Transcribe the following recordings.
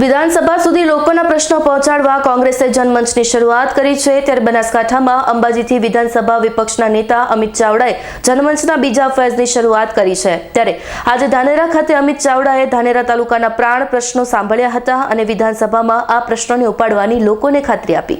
વિધાનસભા સુધી લોકોના પ્રશ્નો પહોંચાડવા કોંગ્રેસે જનમંચની શરૂઆત કરી છે. ત્યારે બનાસકાંઠામાં અંબાજીથી વિધાનસભા વિપક્ષના નેતા અમિત ચાવડાએ જનમંચના બીજા ફેઝની શરૂઆત કરી છે. ત્યારે આજે ધાનેરા ખાતે અમિત ચાવડાએ ધાનેરા તાલુકાના પ્રાણ પ્રશ્નો સાંભળ્યા હતા અને વિધાનસભામાં આ પ્રશ્નોને ઉપાડવાની લોકોને ખાતરી આપી.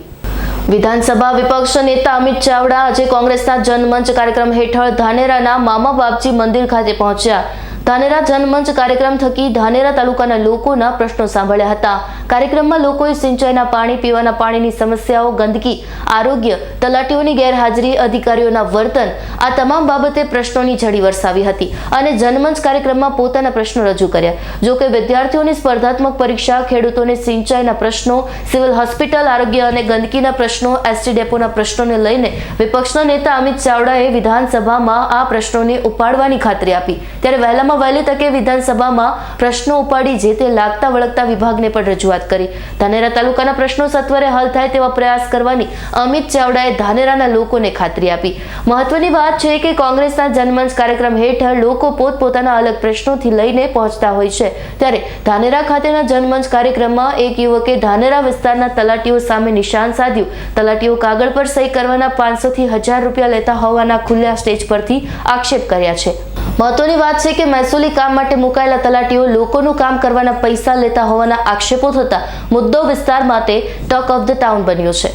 વિધાનસભા વિપક્ષ નેતા અમિત ચાવડા આજે કોંગ્રેસના જનમંચ કાર્યક્રમ હેઠળ ધાનેરાના મામા બાપજી મંદિર ખાતે પહોંચ્યા. ધાનેરા જનમંચ કાર્યક્રમ થકી ધાનેરા તાલુકાના લોકોના પ્રશ્નો સાંભળ્યા હતા. કાર્યક્રમમાં લોકોએ સિંચાઈના પાણી પીવાના પાણીની સમસ્યાઓ, ગંદકી, આરોગ્ય, તલાટીઓની ગેરહાજરી, અધિકારીઓના વર્તન, આ તમામ બાબતે પ્રશ્નોની ઝડી વરસાવી હતી અને જનમંચ કાર્યક્રમમાં પોતાના પ્રશ્નો રજૂ કર્યા. જોકે વિદ્યાર્થીઓની સ્પર્ધાત્મક પરીક્ષા, ખેડૂતોને સિંચાઈના પ્રશ્નો, સિવિલ હોસ્પિટલ આરોગ્ય અને ગંદકીના પ્રશ્નો, એસટી ડેપોના પ્રશ્નોને લઈને વિપક્ષના નેતા અમિત ચાવડાએ વિધાનસભામાં આ પ્રશ્નોને ઉપાડવાની ખાતરી આપી. ત્યારે વહેલામાં વહેલી તકે વિધાનસભામાં પ્રશ્નો ઉપાડી જે તે લાગતા વળગતા વિભાગને પણ રજૂઆત કરી. ધાનેરા તાલુકાના પ્રશ્નો સત્વરે હલ થાય તેવા પ્રયાસ કરવાની અમિત ચાવડાએ ધાનેરાના લોકોને ખાતરી આપી. મહત્વની વાત છે કે કોંગ્રેસના જનમંચ કાર્યક્રમ હેઠળ લોકો પોતપોતાના અલગ પ્રશ્નોથી લઈને પહોંચતા હોય છે. ત્યારે ધાનેરા ખાતેના જનમંચ કાર્યક્રમમાં એક યુવકે ધાનેરા વિસ્તારના તલાટીઓ સામે નિશાન સાધ્યું. તલાટીઓ કાગળ પર સહી કરવાના પાંચસો થી હજાર રૂપિયા લેતા હોવાના ખુલ્લા સ્ટેજ પરથી આક્ષેપ કર્યા છે. મહત્વની વાત છે કે મહેસૂલી કામ માટે મુકાયેલા તલાટીઓ લોકોનું કામ કરવાના પૈસા લેતા હોવાના આક્ષેપો થતા મુદ્દો વિસ્તાર માટે ટોક ઓફ ધ ટાઉન બન્યો છે.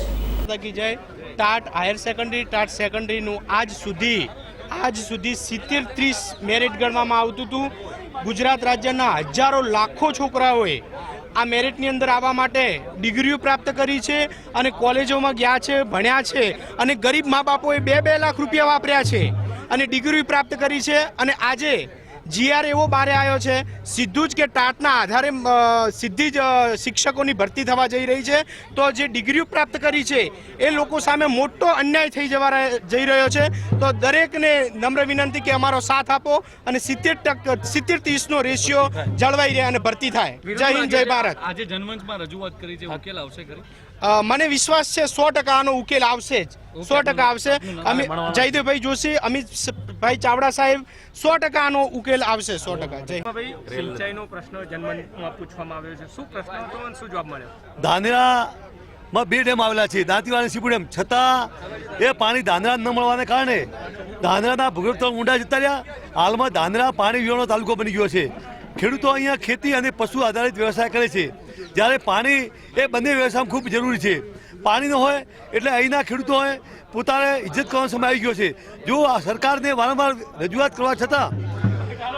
ટાટ હાયર સેકન્ડરી, ટાટ સેકન્ડરીનું આજ સુધી આજ સુધી સિત્તેર ત્રીસ મેરિટ ગણવામાં આવતું હતું. ગુજરાત રાજ્યના હજારો લાખો છોકરાઓએ આ મેરિટની અંદર આવવા માટે ડિગ્રીઓ પ્રાપ્ત કરી છે અને કોલેજોમાં ગયા છે, ભણ્યા છે અને ગરીબ મા બાપોએ બે બે લાખ રૂપિયા વાપર્યા છે. અને ડિગ્રી પ્રાપ્ત કરી છે અને આજે જીઆર એવો બારે આવ્યો છે સીધું જ કે ટાટના આધારે સીધી જ શિક્ષકોની ભરતી થવા જઈ રહી છે. તો જે ડિગ્રીઓ પ્રાપ્ત કરી છે એ લોકો સામે મોટો અન્યાય થઈ જવા જઈ રહ્યો છે. તો દરેકને નમ્ર વિનંતી કે અમારો સાથ આપો અને સિત્તેર ટક સિત્તેર ત્રીસનો રેશિયો જળવાઈ રહે અને ભરતી થાય. જય હિન્દ જય ભારત. આજે જનમંચમાં રજૂઆત કરી છે ઉકેલ આવશે ખરી? મને વિશ્વાસ છે સો ટકા આનો ઉકેલ આવશે જ. સો ટકા આવશે. અમે જયદેવભાઈ જોશી અમિતભાઈ ચાવડા સાહેબ સો ટકા આનો ઉકેલ આવશે સો ટકા. જય. ભાઈ સિંચાઈનો પ્રશ્ન જન્મમાં પૂછવામાં આવ્યો છે. શું પ્રશ્ન હતો શું જવાબ મળ્યો? ધાનેરામાં બે ડેમ આવેલા છે દાંતીવાડ અને સીપુ ડેમ. છતાં એ પાણી ધાનેરા ન મળવાને કારણે ધાનેરાના ભૂગર્ભ ઊંડા જતા રહ્યા. હાલમાં ધાનેરા પાણી વિહોણો તાલુકો બની ગયો છે. ખેડૂતો અહીંયા ખેતી અને પશુ આધારિત વ્યવસાય કરે છે. જ્યારે પાણી એ બંને વ્યવસાયમાં ખૂબ જરૂરી છે. પાણી ન હોય, એટલે અહીંના ખેડૂતોએ પોતાને ઇજ્જત કરવાનો સમય આવી ગયો છે. જો આ સરકારને વારંવાર રજૂઆત કરવા છતાં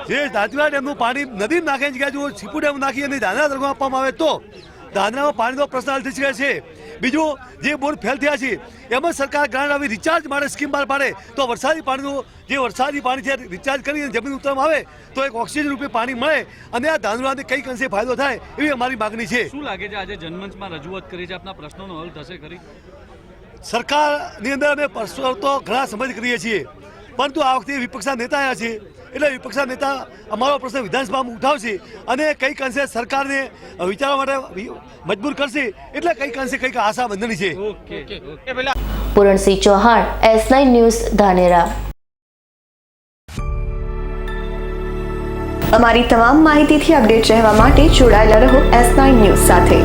જે દાંતીવાડા ડેમનું પાણી નદી નાખે જગ્યાએ જો છીપુ ડેમ નાખી અને ધાનેરા તાલુકામાં આપવામાં આવે તો ધાનેરામાં પાણીનો પ્રશ્ન હલ થઈ શકે છે. બીજું જે બોર ફેલ થયા છે એમાં સરકાર ગ્રાન્ટ આવી રિચાર્જ માટે સ્કીમ બહાર પાડે. તો વરસાદી પાણીનું જે વરસાદી પાણી છે રિચાર્જ કરીને જમીન ઉતરવામાં આવે તો એક ઓક્સિજન રૂપે પાણી મળે અને આ ધાનુરાને કઈ અંશે ફાયદો થાય એવી અમારી માગણી છે. શું લાગે છે આજે જનમંચમાં રજૂઆત કરી છે? આપના પ્રશ્નોનો હલ થશે ખરી? સરકારની અંદર અમે પ્રશ્નો તો ઘણા સમજ કરીએ છીએ. પરંતુ આ વખતે વિપક્ષના નેતા આવ્યા છે. એટલે વિપક્ષના નેતા અમારો પ્રશ્ન વિધાનસભામાં ઉઠાવશે અને કંઈક અંશે સરકારને વિચારવા માટે મજબૂર કરશે એટલે કંઈક અંશે કંઈક આશા બંધની છે. Okay okay. Puransinh Chauhan S nine news Dhanera. અમારી તમામ માહિતીથી અપડેટ રહેવા માટે જોડાયેલા રહો એસ નાઇન ન્યૂઝ સાથે.